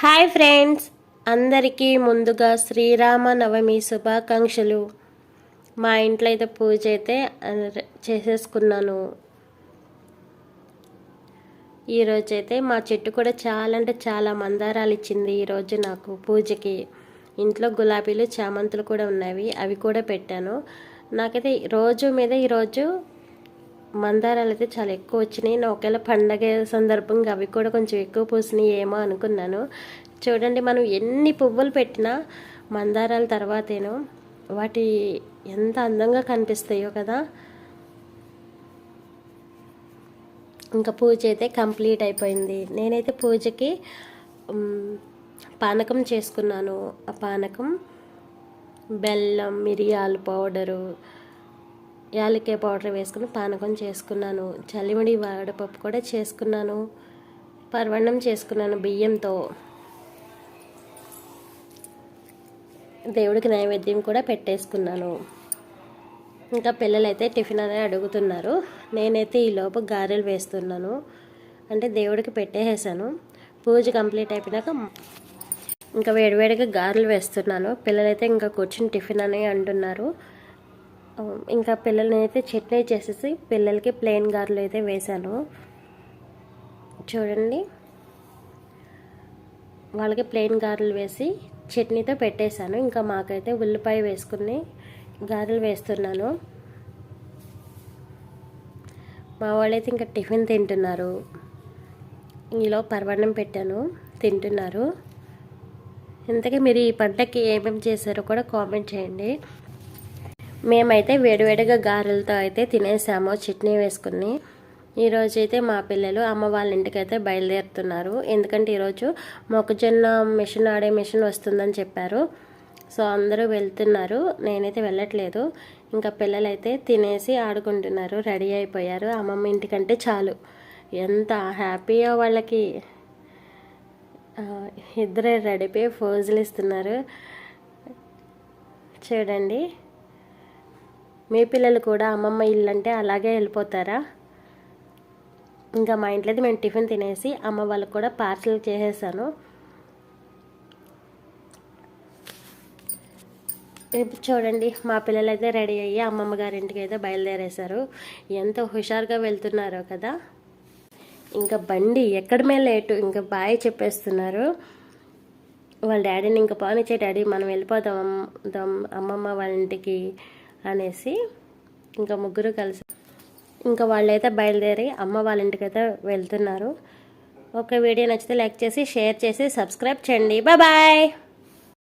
Hi friends అందరికీ ముందుగా శ్రీరామ నవమి శుభాకాంక్షలు. మా ఇంట్లో అయితే పూజ అయితే చేసేసుకున్నాను. ఈరోజు అయితే మా చెట్టు కూడా చాలా అంటే చాలా మందారాలు ఇచ్చింది ఈరోజు నాకు పూజకి. ఇంట్లో గులాబీలు చామంతులు కూడా ఉన్నవి అవి కూడా పెట్టాను. నాకైతే రోజు మీద ఈరోజు మందారాలు అయితే చాలా ఎక్కువ వచ్చినాయి. నా ఒకవేళ పండగ సందర్భంగా అవి కూడా కొంచెం ఎక్కువ పూసినాయి ఏమో అనుకున్నాను. చూడండి మనం ఎన్ని పువ్వులు పెట్టినా మందారాల తర్వాతేనో వాటి ఎంత అందంగా కనిపిస్తాయో కదా. ఇంకా పూజ అయితే కంప్లీట్ అయిపోయింది. నేనైతే పూజకి పానకం చేసుకున్నాను. ఆ పానకం బెల్లం మిరియాలు పౌడరు యాలక్కాయ పౌడర్ వేసుకుని పానకం చేసుకున్నాను. చలిమిడి వాడపప్పు కూడా చేసుకున్నాను. పర్వణం చేసుకున్నాను బియ్యంతో. దేవుడికి నైవేద్యం కూడా పెట్టేసుకున్నాను. ఇంకా పిల్లలైతే టిఫిన్ అనేది అడుగుతున్నారు. నేనైతే ఈలోపు గారెలు వేస్తున్నాను. అంటే దేవుడికి పెట్టేసాను పూజ కంప్లీట్ అయిపోయినాక ఇంకా వేడివేడిగా గారెలు వేస్తున్నాను. పిల్లలైతే ఇంకా కూర్చుని టిఫిన్ అని అంటున్నారు. ఇంకా పిల్లల్ని అయితే చట్నీ చేసేసి పిల్లలకి ప్లెయిన్ గారెలు అయితే వేశాను. చూడండి. వాళ్ళకి ప్లెయిన్ గారెలు వేసి చట్నీతో పెట్టేశాను. ఇంకా మాకైతే ఉల్లిపాయ వేసుకుని గారెలు వేస్తున్నాను. మా వాళ్ళైతే ఇంకా టిఫిన్ తింటున్నారు. ఇందులో పర్వణం పెట్టాను. తింటున్నారు. ఇంతకీ మీరు ఈ పంటకి ఏమేమి చేశారో కూడా కామెంట్ చేయండి. మేమైతే వేడివేడిగా గారెలతో అయితే తినేసాము చట్నీ వేసుకుని. ఈరోజు అయితే మా పిల్లలు అమ్మ వాళ్ళ ఇంటికి అయితే బయలుదేరుతున్నారు. ఎందుకంటే ఈరోజు మొక్కజొన్న మిషన్ ఆడే మిషన్ వస్తుందని చెప్పారు. సో అందరూ వెళ్తున్నారు. నేనైతే వెళ్ళట్లేదు. ఇంకా పిల్లలైతే తినేసి ఆడుకుంటున్నారు. రెడీ అయిపోయారు. అమ్మమ్మ ఇంటికంటే చాలు. ఎంత హ్యాపీగా వాళ్ళకి. ఇద్దరే రెడీపోయి ఫోజులు ఇస్తున్నారు. చూడండి. మీ పిల్లలు కూడా అమ్మమ్మ ఇల్లు అంటే అలాగే వెళ్ళిపోతారా? ఇంకా మా ఇంట్లో మేము టిఫిన్ తినేసి అమ్మ వాళ్ళకి కూడా పార్సల్ చేసేసాను. ఇప్పుడు చూడండి మా పిల్లలు అయితే రెడీ అయ్యి అమ్మమ్మ గారింటికి అయితే బయలుదేరేశారు. ఎంత హుషారుగా వెళ్తున్నారో కదా? ఇంకా బండి ఎక్కడమే లేటు? ఇంకా బాయ్ చెప్పేస్తున్నారు. వాళ్ళ డాడీని ఇంకా పానిచ్చే డాడీ మనం వెళ్ళిపోదాం అమ్మమ్మ వాళ్ళ ఇంటికి. అనేసి ఇంకా ముగ్గురు కలిసి ఇంకా వాళ్ళైతే బయలుదేరి అమ్మ వాళ్ళ ఇంటికైతే వెళ్తున్నారు. ఒక వీడియో నచ్చితే లైక్ చేసి షేర్ చేసి సబ్స్క్రైబ్ చేయండి. బాయ్